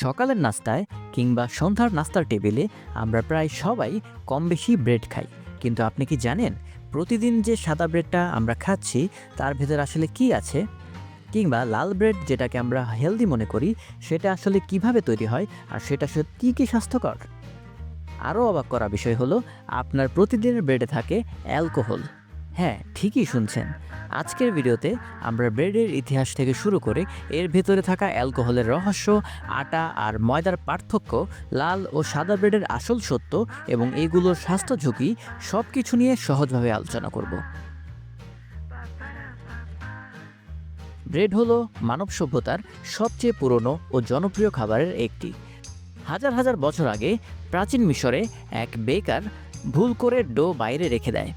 সকালের নাস্তায় কিংবা সন্ধ্যার নাস্তার টেবিলে আমরা প্রায় সবাই কম বেশি ব্রেড খাই। কিন্তু আপনি কি জানেন, প্রতিদিন যে সাদা ব্রেডটা আমরা খাচ্ছি, তার ভেতর আসলে কি আছে? কিংবা লাল ব্রেড যেটাকে আমরা হেলদি মনে করি, সেটা আসলে কীভাবে তৈরি হয় আর সেটা সত্যি কি স্বাস্থ্যকর? আরও অবাক করা বিষয় হলো, আপনার প্রতিদিনের ব্রেডে থাকে অ্যালকোহল। হ্যাঁ ঠিকই শুনছেন। আজকের ভিডিওতে আমরা ব্রেডের ইতিহাস থেকে শুরু করে এর ভেতরে থাকা অ্যালকোহলের রহস্য, আটা আর ময়দার পার্থক্য, লাল ও সাদা ব্রেডের আসল সত্য এবং এগুলোর স্বাস্থ্য ঝুঁকি সব কিছু নিয়ে সহজভাবে আলোচনা করব। ব্রেড হলো মানব সভ্যতার সবচেয়ে পুরনো ও জনপ্রিয় খাবারের একটি। হাজার হাজার বছর আগে প্রাচীন মিশরে এক বেকার ভুল করে ডো বাইরে রেখে দেয়।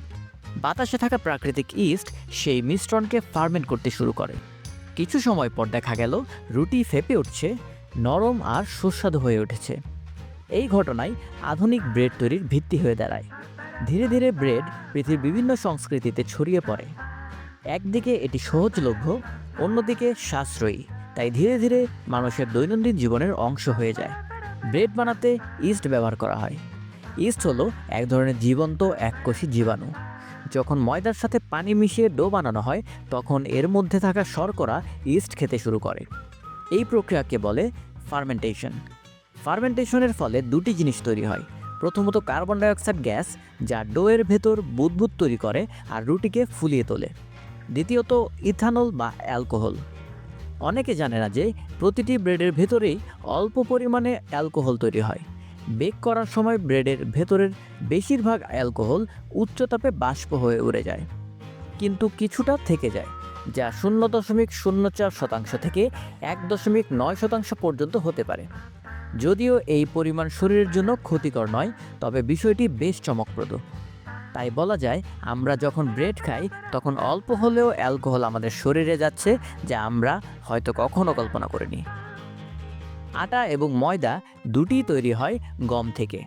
বাতাসে থাকা প্রাকৃতিক ইস্ট সেই মিশ্রণকে ফার্মেন্ট করতে শুরু করে। কিছু সময় পর দেখা গেল, রুটি ফেপে উঠছে, নরম আর সুস্বাদু হয়ে উঠেছে। এই ঘটনায় আধুনিক ব্রেড তৈরির ভিত্তি হয়ে দাঁড়ায়। ধীরে ধীরে ব্রেড পৃথিবীর বিভিন্ন সংস্কৃতিতে ছড়িয়ে পড়ে। একদিকে এটি সহজলভ্য, অন্যদিকে সাশ্রয়ী, তাই ধীরে ধীরে মানুষের দৈনন্দিন জীবনের অংশ হয়ে যায়। ব্রেড বানাতে ইস্ট ব্যবহার করা হয়। ইস্ট হলো এক ধরনের জীবন্ত এককোষী জীবাণু। যখন ময়দার সাথে পানি মিশিয়ে ডো বানানো হয়, তখন এর মধ্যে থাকা শর্করা ইস্ট খেতে শুরু করে। এই প্রক্রিয়াকে বলে ফার্মেন্টেশন। ফার্মেন্টেশনের ফলে দুটি জিনিস তৈরি হয়। প্রথমত কার্বন ডাইঅক্সাইড গ্যাস, যা ডোয়ের ভেতর বুদবুদ তৈরি করে আর রুটিকে ফুলিয়ে তোলে। দ্বিতীয়ত, ইথানল বা অ্যালকোহল। অনেকে জানে না যে, প্রতিটি ব্রেডের ভেতরেই অল্প পরিমাণে অ্যালকোহল তৈরি হয়। বেক করার সময় ব্রেডের ভেতরের বেশিরভাগ অ্যালকোহল উচ্চতাপে বাষ্প হয়ে উড়ে যায়, কিন্তু কিছুটা থেকে যায়, যা শূন্য দশমিক শূন্য চার শতাংশ থেকে এক দশমিক নয় শতাংশ পর্যন্ত হতে পারে। যদিও এই পরিমাণ শরীরের জন্য ক্ষতিকর নয়, তবে বিষয়টি বেশ চমকপ্রদ। তাই বলা যায়, আমরা যখন ব্রেড খাই, তখন অল্প হলেও অ্যালকোহল আমাদের শরীরে যাচ্ছে, যা আমরা হয়তো কখনো কল্পনা করিনি। আটা এবং ময়দা দুটিই তৈরি হয় গম থেকে।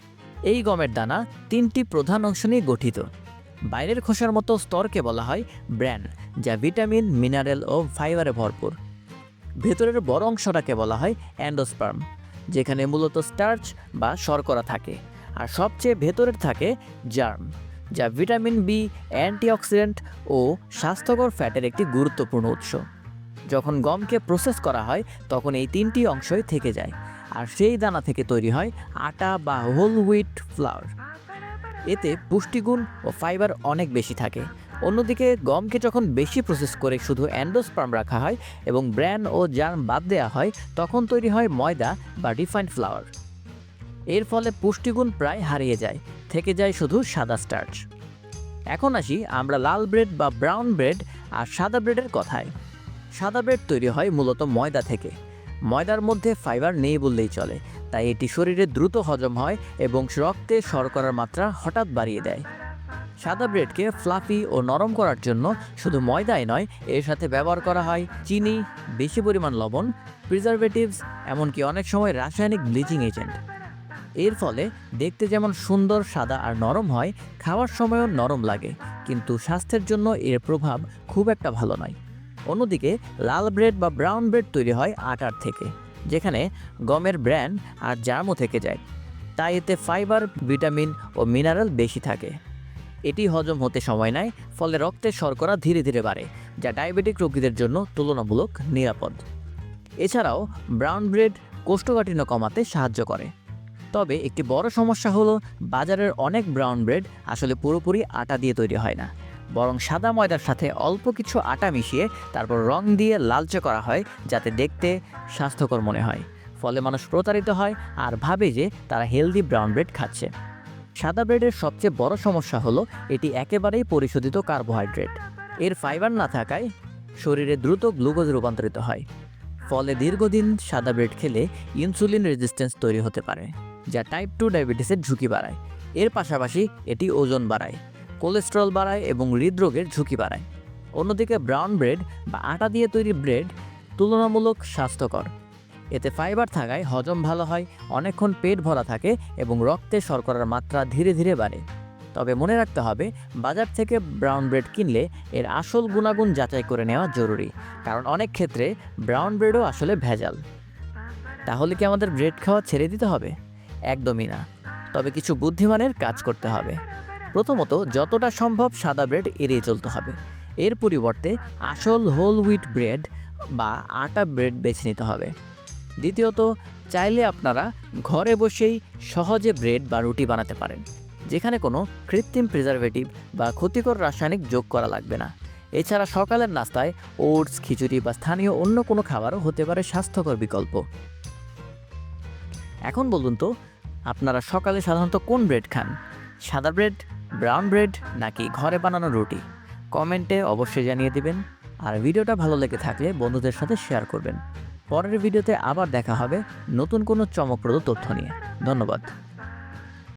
এই গমের দানা তিনটি প্রধান অংশ নিয়ে গঠিত। বাইরের খোসার মতো স্তরকে বলা হয় ব্র্যান যা ভিটামিন, মিনারেল ও ফাইবারে ভরপুর। ভেতরের বড় অংশটাকে বলা হয় অ্যান্ডোস্পার্ম, যেখানে মূলত স্টার্চ বা শর্করা থাকে, আর সবচেয়ে ভেতরের থাকে জার্ম, যা ভিটামিন বি, অ্যান্টিঅক্সিডেন্ট ও স্বাস্থ্যকর ফ্যাটের একটি গুরুত্বপূর্ণ উৎস। যখন গমকে প্রসেস করা হয়, তখন এই তিনটি অংশই থেকে যায়। আর সেই দানা থেকে তৈরি হয় আটা বা হোল হুইট ফ্লাওয়ার এতে পুষ্টিগুণ ও ফাইবার অনেক বেশি থাকে। অন্যদিকে, গমকে যখন বেশি প্রসেস করে শুধু অ্যান্ডোস্পার্ম রাখা হয় এবং ব্র্যান ও জার্ম বাদ দেওয়া হয়, তখন তৈরি হয় ময়দা বা রিফাইন্ড ফ্লাওয়ার এর ফলে পুষ্টিগুণ প্রায় হারিয়ে যায়, থেকে যায় শুধু সাদা স্টার্চ এখন আসি আমরা লাল ব্রেড বা ব্রাউন ব্রেড আর সাদা ব্রেডের কথায়। সাদা ব্রেড তৈরি হয় মূলত ময়দা থেকে। ময়দার মধ্যে ফাইবার নেই বললেই চলে, তাই এটি শরীরে দ্রুত হজম হয় এবং রক্তে শর্করার মাত্রা হঠাৎ বাড়িয়ে দেয়। সাদা ব্রেডকে ফ্লাফি ও নরম করার জন্য শুধু ময়দাই নয়, এর সাথে ব্যবহার করা হয় চিনি, বেশি পরিমাণ লবণ, প্রিজারভেটিভস, এমনকি অনেক সময় রাসায়নিক ব্লিচিং এজেন্ট। এর ফলে দেখতে যেমন সুন্দর, সাদা আর নরম হয়, খাওয়ার সময়ও নরম লাগে, কিন্তু স্বাস্থ্যের জন্য এর প্রভাব খুব একটা ভালো নয়। অন্যদিকে লাল ব্রেড বা ব্রাউন ব্রেড তৈরি হয় আটার থেকে, যেখানে গমের ব্র্যান্ড আর জার্মও থেকে যায়। তাই এতে ফাইবার, ভিটামিন ও মিনারেল বেশি থাকে। এটি হজম হতে সময় নেয়, ফলে রক্তের শর্করা ধীরে ধীরে বাড়ে, যা ডায়াবেটিক রোগীদের জন্য তুলনামূলক নিরাপদ। এছাড়াও ব্রাউন ব্রেড কোষ্ঠকাঠিন্য কমাতে সাহায্য করে। তবে একটি বড় সমস্যা হলো, বাজারের অনেক ব্রাউন ব্রেড আসলে পুরোপুরি আটা দিয়ে তৈরি হয় না। বরং সাদা ময়দার সাথে অল্প কিছু আটা মিশিয়ে তারপর রং দিয়ে লালচে করা হয় যাতে দেখতে স্বাস্থ্যকর মনে হয়। ফলে মানুষ প্রতারিত হয় আর ভাবে যে তারা হেলদি ব্রাউন ব্রেড খাচ্ছে। সাদা ব্রেডের সবচেয়ে বড় সমস্যা হলো এটি একেবারেই পরিশোধিত কার্বোহাইড্রেট এর ফাইবার না থাকায় শরীরে দ্রুত গ্লুকোজ রূপান্তরিত হয়। ফলে দীর্ঘদিন সাদা ব্রেড খেলে ইনসুলিন রেজিস্ট্যান্স তৈরি হতে পারে, যা টাইপ টু ডায়াবেটিসের ঝুঁকি বাড়ায়। এর পাশাপাশি এটি ওজন বাড়ায়। কোলেস্টেরল বাড়ায় এবং হৃদরোগের ঝুঁকি বাড়ায়। অন্যদিকে ব্রাউন ব্রেড বা আটা দিয়ে তৈরি ব্রেড তুলনামূলক স্বাস্থ্যকর। এতে ফাইবার থাকায় হজম ভালো হয়, অনেকক্ষণ পেট ভরা থাকে এবং রক্তে শর্করার মাত্রা ধীরে ধীরে বাড়ে। তবে মনে রাখতে হবে, বাজার থেকে ব্রাউন ব্রেড কিনলে এর আসল গুণাগুণ যাচাই করে নেওয়া জরুরি, কারণ অনেক ক্ষেত্রে ব্রাউন ব্রেডও আসলে ভেজাল। তাহলে কি আমাদের ব্রেড খাওয়া ছেড়ে দিতে হবে? একদমই না। তবে কিছু বুদ্ধিমানের কাজ করতে হবে। প্রথমত, যতটা সম্ভব সাদা ব্রেড এড়িয়ে চলতে হবে। এর পরিবর্তে, আসল হোল হুইট ব্রেড বা আটা ব্রেড বেছে নিতে হবে। দ্বিতীয়ত, চাইলে আপনারা ঘরে বসেই সহজে ব্রেড বা রুটি বানাতে পারেন, যেখানে কোনো কৃত্রিম প্রিজারভেটিভ বা ক্ষতিকর রাসায়নিক যোগ করা লাগবে না। এছাড়া সকালের নাস্তায় ওটস, খিচুড়ি বা স্থানীয় অন্য কোনো খাবারও হতে পারে স্বাস্থ্যকর বিকল্প। এখন বলুন তো, আপনারা সকালে সাধারণত কোন ব্রেড খান? সাদা ব্রেড ব্রাউন ব্রেড নাকি ঘরে বানানো রুটি? কমেন্টে অবশ্যই জানিয়ে দিবেন। আর ভিডিওটা ভালো লেগে থাকলে বন্ধুদের সাথে শেয়ার করবেন। পরের ভিডিওতে আবার দেখা হবে নতুন কোনো চমকপ্রদ তথ্য নিয়ে। ধন্যবাদ।